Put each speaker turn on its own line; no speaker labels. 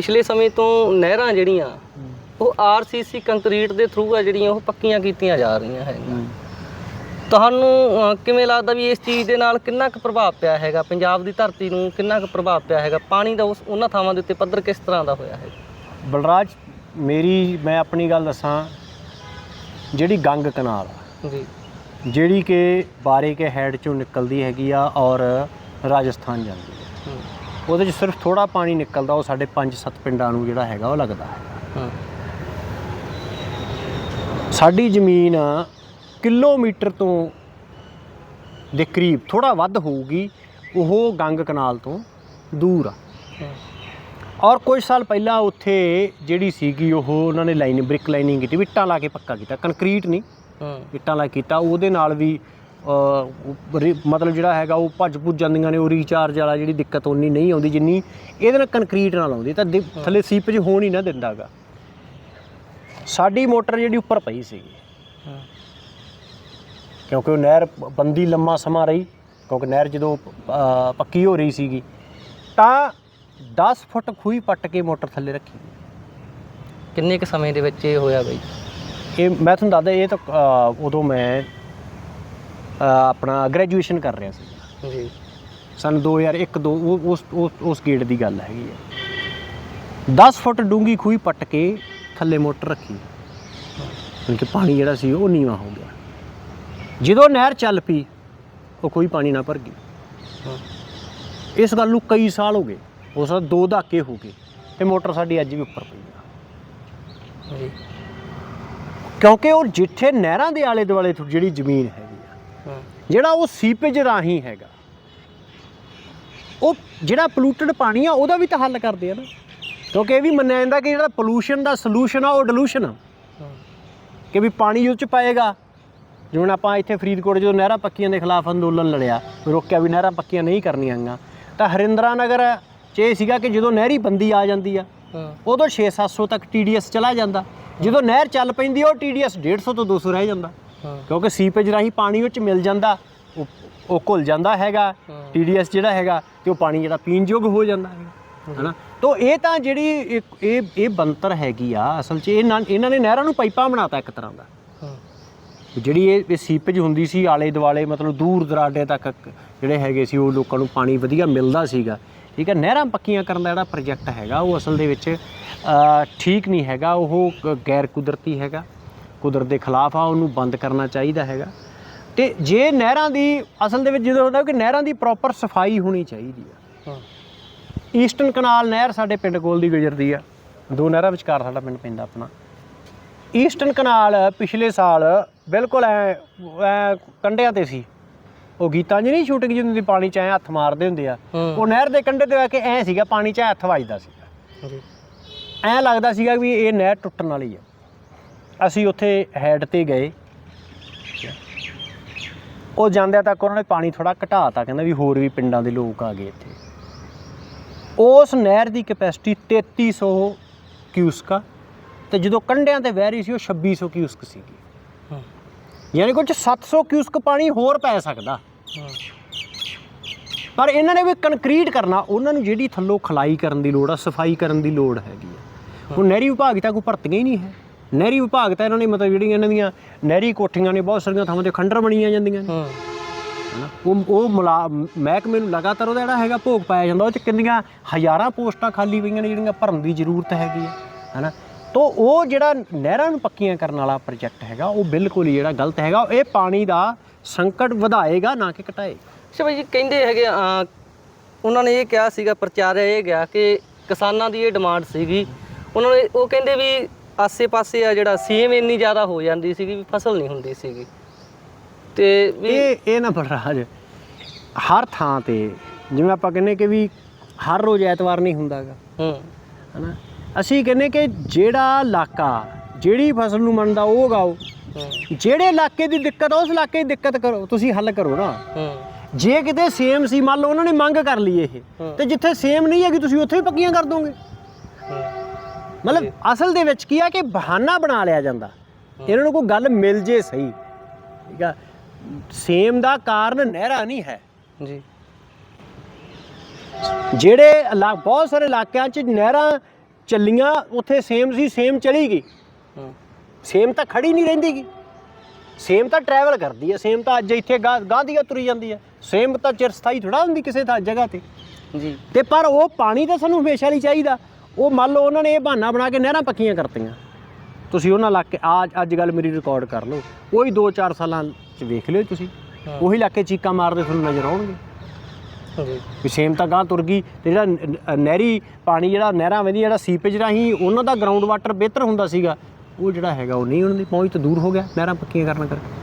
ਪਿਛਲੇ ਸਮੇਂ ਤੋਂ ਨਹਿਰਾਂ ਜਿਹੜੀਆਂ ਉਹ ਆਰਸੀਸੀ ਕੰਕਰੀਟ ਦੇ ਥਰੂ ਆ ਜਿਹੜੀਆਂ ਉਹ ਪੱਕੀਆਂ ਕੀਤੀਆਂ ਜਾ ਰਹੀਆਂ ਹੈਗੀਆਂ। ਤੁਹਾਨੂੰ ਕਿਵੇਂ ਲੱਗਦਾ ਵੀ ਇਸ ਚੀਜ਼ ਦੇ ਨਾਲ ਕਿੰਨਾ ਕੁ ਪ੍ਰਭਾਵ ਪਿਆ ਹੈਗਾ? ਪੰਜਾਬ ਦੀ ਧਰਤੀ ਨੂੰ ਕਿੰਨਾ ਕੁ ਪ੍ਰਭਾਵ ਪਿਆ ਹੈਗਾ? ਪਾਣੀ ਦਾ ਉਸ ਉਹਨਾਂ ਥਾਵਾਂ ਦੇ ਉੱਤੇ ਪੱਧਰ ਕਿਸ ਤਰ੍ਹਾਂ ਦਾ ਹੋਇਆ ਹੈ
ਬਲਰਾਜ ਮੇਰੀ ਮੈਂ ਆਪਣੀ ਗੱਲ ਦੱਸਾਂ ਜਿਹੜੀ ਗੰਗ ਕਨਾਲ ਆ,
ਜੀ।
ਜਿਹੜੀ ਕਿ ਬਾਰੇ ਕੇ ਹੈਡ ਚੋਂ ਨਿਕਲਦੀ ਹੈਗੀ ਆ ਔਰ ਰਾਜਸਥਾਨ ਜਾਂਦੀ ਹੂੰ। ਉਹਦੇ 'ਚ ਸਿਰਫ ਥੋੜਾ ਪਾਣੀ ਨਿਕਲਦਾ ਉਹ ਸਾਡੇ 5-7 ਪਿੰਡਾਂ ਨੂੰ ਜਿਹੜਾ ਹੈਗਾ ਉਹ ਲੱਗਦਾ। ਹੈ। ਸਾਡੀ ਜ਼ਮੀਨ ਕਿਲੋਮੀਟਰ ਤੋਂ ਦੇ ਕਰੀਬ ਥੋੜਾ ਵੱਧ ਹੋਊਗੀ ਉਹ ਗੰਗ ਕਨਾਲ ਤੋਂ ਦੂਰ ਆ। ਔਰ ਕੁਝ ਸਾਲ ਪਹਿਲਾਂ ਉੱਥੇ ਜਿਹੜੀ ਸੀਗੀ ਉਹ ਉਹਨਾਂ ਨੇ ਲਾਈਨ ਬ੍ਰਿਕ ਲਾਈਨਿੰਗ ਕੀਤੀ ਇੱਟਾਂ ਲਾ ਕੇ ਪੱਕਾ ਕੀਤਾ ਕੰਕਰੀਟ ਨਹੀਂ।
ਹੂੰ।
ਇੱਟਾਂ ਲਾ ਕੀਤਾ ਉਹਦੇ ਨਾਲ ਵੀ ਰੀ- ਮਤਲਬ ਜਿਹੜਾ ਹੈਗਾ ਉਹ ਭੱਜ ਭੁੱਜ ਜਾਂਦੀਆਂ ਨੇ ਉਹ ਰੀਚਾਰਜ ਵਾਲਾ ਜਿਹੜੀ ਦਿੱਕਤ ਉਨੀ ਨਹੀਂ ਆਉਂਦੀ ਜਿੰਨੀ ਇਹਦੇ ਨਾਲ ਕੰਕਰੀਟ ਨਾਲ ਆਉਂਦੀ ਤਾਂ ਦਿ- ਥੱਲੇ ਸੀਪੇਜ ਹੋਣ ਹੀ ਨਾ ਦਿੰਦਾਗਾ ਸਾਡੀ ਮੋਟਰ ਜਿਹੜੀ ਉੱਪਰ ਪਈ ਸੀਗੀ। ਕਿਉਂਕਿ ਉਹ ਨਹਿਰ ਬੰਦੀ ਲੰਮਾ ਸਮਾਂ ਰਹੀ ਕਿਉਂਕਿ ਨਹਿਰ ਜਦੋਂ ਅ, ਪੱਕੀ ਹੋ ਰਹੀ ਸੀਗੀ ਤਾਂ 10 ਫੁੱਟ ਖੂਹੀ ਪੱਟ ਕੇ ਮੋਟਰ ਥੱਲੇ ਰੱਖੀ।
ਕਿੰਨੇ ਕੁ ਸਮੇਂ ਦੇ ਵਿੱਚ ਇਹ ਹੋਇਆ ਬਈ?
ਇਹ ਮੈਂ ਤੁਹਾਨੂੰ ਦੱਸਦਾ ਇਹ ਤਾਂ ਅ, ਉਦੋਂ ਮੈਂ ਆਪਣਾ ਗ੍ਰੈਜੂਏਸ਼ਨ ਕਰ ਰਿਹਾ ਸੀ।
ਜੀ।
ਸਨ 2001 ਦੋ ਉਹ- ਉਸ ਉਸ ਉਸ ਗੇਟ ਦੀ ਗੱਲ ਹੈਗੀ ਹੈ। 10 ਫੁੱਟ ਡੂੰਗੀ ਖੂਹੀ ਪੱਟ ਕੇ ਥੱਲੇ ਮੋਟਰ ਰੱਖੀ। ਯਾਨੀ ਕਿ ਪਾਣੀ ਜਿਹੜਾ ਸੀ ਉਹ ਨੀਵਾ ਹੋ ਗਿਆ। ਜਦੋਂ ਨਹਿਰ ਚੱਲ ਪਈ ਉਹ ਕੋਈ ਪਾਣੀ ਨਾ ਭਰ ਗਈ। ਇਸ ਗੱਲ ਨੂੰ ਕਈ ਸਾਲ ਹੋ ਗਏ। ਉਸ ਦਾ ਦੋ ਦਹਾਕੇ ਹੋ ਗਏ ਤੇ ਮੋਟਰ ਸਾਡੀ ਅੱਜ ਵੀ ਉੱਪਰ ਪਈ ਆ। ਕਿਉਂਕਿ ਉਹ ਜਿੱਥੇ ਨਹਿਰਾਂ ਦੇ ਆਲੇ ਦੁਆਲੇ ਜਿਹੜੀ ਜ਼ਮੀਨ
ਹੂੰ
ਜਿਹੜਾ ਉਹ ਸੀਪੇਜ ਰਾਹੀਂ ਹੈਗਾ। ਉਹ ਜਿਹੜਾ ਪੋਲੂਟਡ ਪਾਣੀ ਆ ਉਹਦਾ ਵੀ ਤਾਂ ਹੱਲ ਕਰਦੇ ਆ ਨਾ। ਕਿਉਂਕਿ ਇਹ ਵੀ ਮੰਨਿਆ ਜਾਂਦਾ ਕਿ ਜਿਹੜਾ ਪੋਲੂਸ਼ਨ ਦਾ ਸੋਲੂਸ਼ਨ ਆ ਉਹ ਡਿਲੂਸ਼ਨ ਆ। ਕਿ ਵੀ ਪਾਣੀ ਉਹ ਚ ਪਾਏਗਾ। ਜਿਵੇਂ ਆਪਾਂ ਇੱਥੇ ਫਰੀਦਕੋਟ ਜਦੋਂ ਨਹਿਰਾਂ ਪੱਕੀਆਂ ਦੇ ਖਿਲਾਫ ਅੰਦੋਲਨ ਲੜਿਆ ਰੋਕਿਆ ਵੀ ਨਹਿਰਾਂ ਪੱਕੀਆਂ ਨਹੀਂ ਕਰਨੀਆਂ ਗਾ ਤਾਂ ਹਰਿੰਦਰਾ ਨਗਰ ਚ ਇਹ ਸੀਗਾ ਕਿ ਜਦੋਂ ਨਹਿਰੀ ਬੰਦੀ ਆ ਜਾਂਦੀ ਆ ਉਦੋਂ 6-700 ਤੱਕ TDS ਚਲਾ ਜਾਂਦਾ। ਜਦੋਂ ਨਹਿਰ ਚੱਲ ਪੈਂਦੀ ਆ, ਉਹ TDS 150 ਤੋਂ 200 ਰਹਿ ਜਾਂਦਾ। ਕਿਉਂਕਿ ਸੀਪੇਜ ਰਾਹੀਂ ਪਾਣੀ ਉਹ ਚ ਮਿਲ ਜਾਂਦਾ ਉਹ ਉਹ ਘੁਲ ਜਾਂਦਾ ਹੈਗਾ
ਹੂੰ।
TDS ਜਿਹੜਾ ਹੈਗਾ ਤੇ ਉਹ ਪਾਣੀ ਜਿਹੜਾ ਪੀਣ ਯੋਗ ਹੋ ਜਾਂਦਾ ਹੈਗਾ ਹਨਾ? ਤੋਂ ਇਹ ਤਾਂ ਜਿਹੜੀ ਇਹ ਇਹ ਬੰਤਰ ਹੈਗੀ ਆ ਅਸਲ 'ਚ ਇਹਨਾਂ ਇਹਨਾਂ ਨੇ ਨਹਿਰਾਂ ਨੂੰ ਪਾਈਪਾਂ ਬਣਾਤਾ ਇੱਕ ਤਰ੍ਹਾਂ ਦਾ।
ਹੂੰ।
ਜਿਹੜੀ ਇਹ ਇਹ ਸੀਪੇਜ ਹੁੰਦੀ ਸੀ ਆਲੇ ਦੁਆਲੇ ਮਤਲਬ ਦੂਰ ਦਰਾਡੇ ਤੱਕ ਜਿਹੜੇ ਹੈਗੇ ਸੀ ਉਹ ਲੋਕਾਂ ਨੂੰ ਪਾਣੀ ਵਧੀਆ ਮਿਲਦਾ ਸੀਗਾ। ਠੀਕ ਹੈ ਨਹਿਰਾਂ ਪੱਕੀਆਂ ਕਰਨ ਦਾ ਜਿਹੜਾ ਪ੍ਰੋਜੈਕਟ ਹੈਗਾ ਉਹ ਅਸਲ ਦੇ ਵਿੱਚ ਠੀਕ ਨਹੀਂ ਹੈਗਾ ਉਹ ਗੈਰ ਕੁਦਰਤੀ ਹੈਗਾ। ਕੁਦਰਤ ਦੇ ਖਿਲਾਫ ਆ ਉਹਨੂੰ ਬੰਦ ਕਰਨਾ ਚਾਹੀਦਾ ਹੈਗਾ। ਤੇ ਜੇ ਨਹਿਰਾਂ ਦੀ ਅਸਲ ਦੇ ਵਿੱਚ ਜਦੋਂ ਹੁੰਦਾ ਕਿ ਨਹਿਰਾਂ ਦੀ ਪ੍ਰੋਪਰ ਸਫ਼ਾਈ ਹੋਣੀ ਚਾਹੀਦੀ ਆ।
ਹੂੰ।
ਈਸਟਰਨ ਕਨਾਲ ਨਹਿਰ ਸਾਡੇ ਪਿੰਡ ਕੋਲ ਦੀ ਗੁਜ਼ਰਦੀ ਆ। ਦੋ ਨਹਿਰਾਂ ਵਿਚਕਾਰ ਸਾਡਾ ਪਿੰਡ ਪੈਂਦਾ ਆਪਣਾ। ਈਸਟਰਨ ਕਨਾਲ ਪਿਛਲੇ ਸਾਲ ਬਿਲਕੁਲ ਐ ਐ ਕੰਢਿਆਂ ਤੇ ਸੀ। ਉਹ ਗੀਤਾਂ 'ਚ ਨਹੀਂ ਸ਼ੂਟਿੰਗ ਜਿੰਦੀ ਦੀ ਪਾਣੀ 'ਚ ਐ ਹੱਥ ਮਾਰਦੇ ਹੁੰਦੇ ਆ। ਉਹ ਨਹਿਰ ਦੇ ਕੰਢੇ ਤੇ ਆ ਕੇ ਐ ਸੀਗਾ ਪਾਣੀ 'ਚ ਹੱਥ ਵੱਜਦਾ ਸੀਗਾ। ਐ ਲੱਗਦਾ ਸੀਗਾ ਵੀ ਇਹ ਨਹਿਰ ਟੁੱਟਣ ਵਾਲੀ ਆ। ਅਸੀਂ ਉੱਥੇ ਹੈਡ ਤੇ ਗਏ। ਉਹ ਜਾਂਦਿਆਂ ਤੱਕ ਉਹਨਾਂ ਨੇ ਪਾਣੀ ਥੋੜਾ ਘਟਾਤਾ, ਕਹਿੰਦਾ ਵੀ ਹੋਰ ਵੀ ਪਿੰਡਾਂ ਦੇ ਲੋਕ ਆ ਗਏ ਇੱਥੇ। ਉਸ ਨਹਿਰ ਦੀ ਕੈਪੈਸਿਟੀ 3300 ਕਿਊਸਕਾ ਤੇ ਜਦੋਂ ਕੰਢਿਆਂ ਤੇ ਵਹਿ ਰਹੀ ਸੀ, ਉਹ 2600 ਕਿਊਸਕ ਸੀਗੀ।
ਹੂੰ
ਯਾਨੀ ਕੁਝ 700 ਕਿਊਸਕ ਪਾਣੀ ਹੋਰ ਪੈ ਸਕਦਾ। ਪਰ ਇਹਨਾਂ ਨੇ ਵੀ ਕੰਕਰੀਟ ਕਰਨਾ, ਉਹਨਾਂ ਨੂੰ ਜਿਹੜੀ ਥੱਲੋਂ ਖਲਾਈ ਕਰਨ ਦੀ ਲੋੜ ਆ, ਸਫ਼ਾਈ ਕਰਨ ਦੀ ਲੋੜ ਹੈਗੀ ਆ। ਉਹ ਨਹਿਰੀ ਵਿਭਾਗ ਤਾਂ ਕੋਈ ਭਰਤੀਆਂ ਹੀ ਨਹੀਂ ਹੈ। ਨਹਿਰੀ ਵਿਭਾਗ ਤਾਂ ਇਹਨਾਂ ਨੇ ਮਤਲਬ ਜਿਹੜੀਆਂ ਇਹਨਾਂ ਦੀਆਂ ਨਹਿਰੀ ਕੋਠੀਆਂ ਨੇ ਬਹੁਤ ਸਾਰੀਆਂ ਥਾਵਾਂ ਤੇ ਖੰਡਰ ਬਣੀਆਂ ਜਾਂਦੀਆਂ ਨੇ।
ਹੂੰ।
ਹਨਾ? ਉਹ ਉਹ ਮੁਲਾ- ਮਹਿਕਮੇ ਨੂੰ ਲਗਾਤਾਰ ਉਹਦਾ ਜਿਹੜਾ ਹੈਗਾ ਭੋਗ ਪਾਇਆ ਜਾਂਦਾ ਉਹ ਚ ਕਿੰਨੀਆਂ ਹਜ਼ਾਰਾਂ ਪੋਸਟਾਂ ਖਾਲੀ ਪਈਆਂ ਨੇ ਜਿਹੜੀਆਂ ਭਰਨ ਦੀ ਜ਼ਰੂਰਤ ਹੈਗੀ ਹੈ ਹਨਾ? ਤੋਂ ਉਹ ਜਿਹੜਾ ਨਹਿਰਾਂ ਨੂੰ ਪੱਕੀਆਂ ਕਰਨ ਵਾਲਾ ਪ੍ਰੋਜੈਕਟ ਹੈਗਾ ਉਹ ਬਿਲਕੁਲ ਹੀ ਜਿਹੜਾ ਗਲਤ ਹੈਗਾ ਇਹ ਪਾਣੀ ਦਾ ਸੰਕਟ ਵਧਾਏਗਾ ਨਾ ਕਿ ਘਟਾਏਗਾ?
ਭਾਈ ਜੀ ਕਹਿੰਦੇ ਹੈਗੇ ਆ ਉਹਨਾਂ ਨੇ ਇਹ ਕਿਹਾ ਸੀਗਾ ਪ੍ਰਚਾਰਿਆ ਇਹ ਗਿਆ ਕਿ ਕਿਸਾਨਾਂ ਦੀ ਇਹ ਡਿਮਾਂਡ ਸੀਗੀ। ਉਹਨਾਂ ਨੇ ਉਹ ਕਹਿੰਦੇ ਵੀ ਆਸੇ-ਪਾਸੇ ਆ ਜਿਹੜਾ ਸੀਮ ਇੰਨੀ ਜ਼ਿਆਦਾ ਹੋ ਜਾਂਦੀ ਸੀਗੀ ਵੀ ਫਸਲ ਨਹੀਂ ਹੁੰਦੀ ਸੀਗੀ। ਤੇ ਵੀ
ਇਹ ਇਹ ਨਾ ਬਲਰਾਜ ਹਰ ਥਾਂ ਤੇ ਜਿਵੇਂ ਆਪਾਂ ਕਹਿੰਨੇ ਕਿ ਵੀ ਹਰ ਰੋਜ਼ ਐਤਵਾਰ ਨਹੀਂ ਹੁੰਦਾਗਾ।
ਹੂੰ।
ਹਨਾ? ਅਸੀਂ ਕਹਿੰਨੇ ਕਿ ਜਿਹੜਾ ਇਲਾਕਾ ਜਿਹੜੀ ਫਸਲ ਨੂੰ ਮੰਨਦਾ ਉਹ ਉਗਾਓ।
ਹੂੰ।
ਜਿਹੜੇ ਇਲਾਕੇ ਦੀ ਦਿੱਕਤ ਆ ਉਸ ਇਲਾਕੇ ਦੀ ਦਿੱਕਤ ਕਰੋ ਤੁਸੀਂ ਹੱਲ ਕਰੋ ਨਾ।
ਹੂੰ।
ਜੇ ਕਿਤੇ ਸੇਮ ਸੀ ਮੰਨ ਲਓ ਉਹਨਾਂ ਨੇ ਮੰਗ ਕਰ ਲਈ ਇਹ।
ਹੂੰ।
ਤੇ ਜਿੱਥੇ ਸੇਮ ਨਹੀਂ ਹੈਗੀ ਤੁਸੀਂ ਉੱਥੇ ਵੀ ਪੱਕੀਆਂ ਕਰ ਦੋਗੇ।
ਹੂੰ।
ਮਤਲਬ ਅਸਲ ਦੇ ਵਿੱਚ ਕੀ ਆ ਕਿ ਬਹਾਨਾ ਬਣਾ ਲਿਆ ਜਾਂਦਾ। ਇਹਨਾਂ ਨੂੰ ਕੋਈ ਗੱਲ ਮਿਲ ਜੇ ਸਹੀ। ਠੀਕ ਆ? ਸੇਮ ਦਾ ਕਾਰਨ ਨਹਿਰਾ ਨਹੀਂ ਹੈ।
ਜੀ।
ਜਿਹੜੇ ਬਹੁਤ ਸਾਰੇ ਇਲਾਕਿਆਂ 'ਚ ਨਹਿਰਾਂ ਚੱਲੀਆਂ ਉੱਥੇ ਸੇਮ ਸੀ ਸੇਮ ਚਲੀ ਗਈ। ਸੇਮ ਤਾਂ ਖੜੀ ਨਹੀਂ ਰਹਿੰਦੀ ਗੀ। ਸੇਮ ਤਾਂ ਟਰੈਵਲ ਕਰਦੀ ਹੈ ਸੇਮ ਤਾਂ ਅੱਜ ਇੱਥੇ ਗਾਂ ਦੀ ਤੁਰੀ ਜਾਂਦੀ ਹੈ ਸੇਮ ਤਾਂ ਚਿਰ ਸਥਾਈ ਥੋੜਾ ਹੁੰਦੀ ਕਿਸੇ ਥਾਂ ਜਗ੍ਹਾ ਤੇ।
ਜੀ।
ਤੇ ਪਰ ਉਹ ਪਾਣੀ ਤਾਂ ਸਾਨੂੰ ਹਮੇਸ਼ਾ ਲਈ ਚਾਹੀਦਾ। ਉਹ ਮੰਨ ਲਓ ਉਹਨਾਂ ਨੇ ਇਹ ਬਹਾਨਾ ਬਣਾ ਕੇ ਨਹਿਰਾਂ ਪੱਕੀਆਂ ਕਰਤੀਆਂ। ਤੁਸੀਂ ਉਹਨਾਂ ਇਲਾਕੇ ਅੱਜ ਅੱਜ ਗੱਲ ਮੇਰੀ ਰਿਕਾਰਡ ਕਰ ਲਓ। ਉਹੀ 2-4 ਸਾਲਾਂ ਚ ਵੇਖ ਲਿਓ ਤੁਸੀਂ। ਉਹੀ ਇਲਾਕੇ ਚੀਕਾਂ ਮਾਰਦੇ ਤੁਹਾਨੂੰ ਨਜ਼ਰ ਆਉਣਗੇ। ਵੀ ਸੇਮ ਤਾਂ ਗਾਂ ਤੁਰ ਗਈ ਤੇ ਜਿਹੜਾ ਨਹਿਰੀ ਪਾਣੀ ਜਿਹੜਾ ਨਹਿਰਾਂ ਵਹਿੰਦੀ ਜਿਹੜਾ ਸੀਪੇਜ ਰਾਹੀਂ ਉਹਨਾਂ ਦਾ ਗਰਾਊਂਡ ਵਾਟਰ ਬਿਹਤਰ ਹੁੰਦਾ ਸੀਗਾ ਉਹ ਜਿਹੜਾ ਹੈਗਾ ਉਹ ਨਹੀਂ ਉਹਨਾਂ ਦੀ ਪਹੁੰਚ ਤੋਂ ਦੂਰ ਹੋ ਗਿਆ ਨਹਿਰਾਂ ਪੱਕੀਆਂ ਕਰਨ ਕਰਕੇ।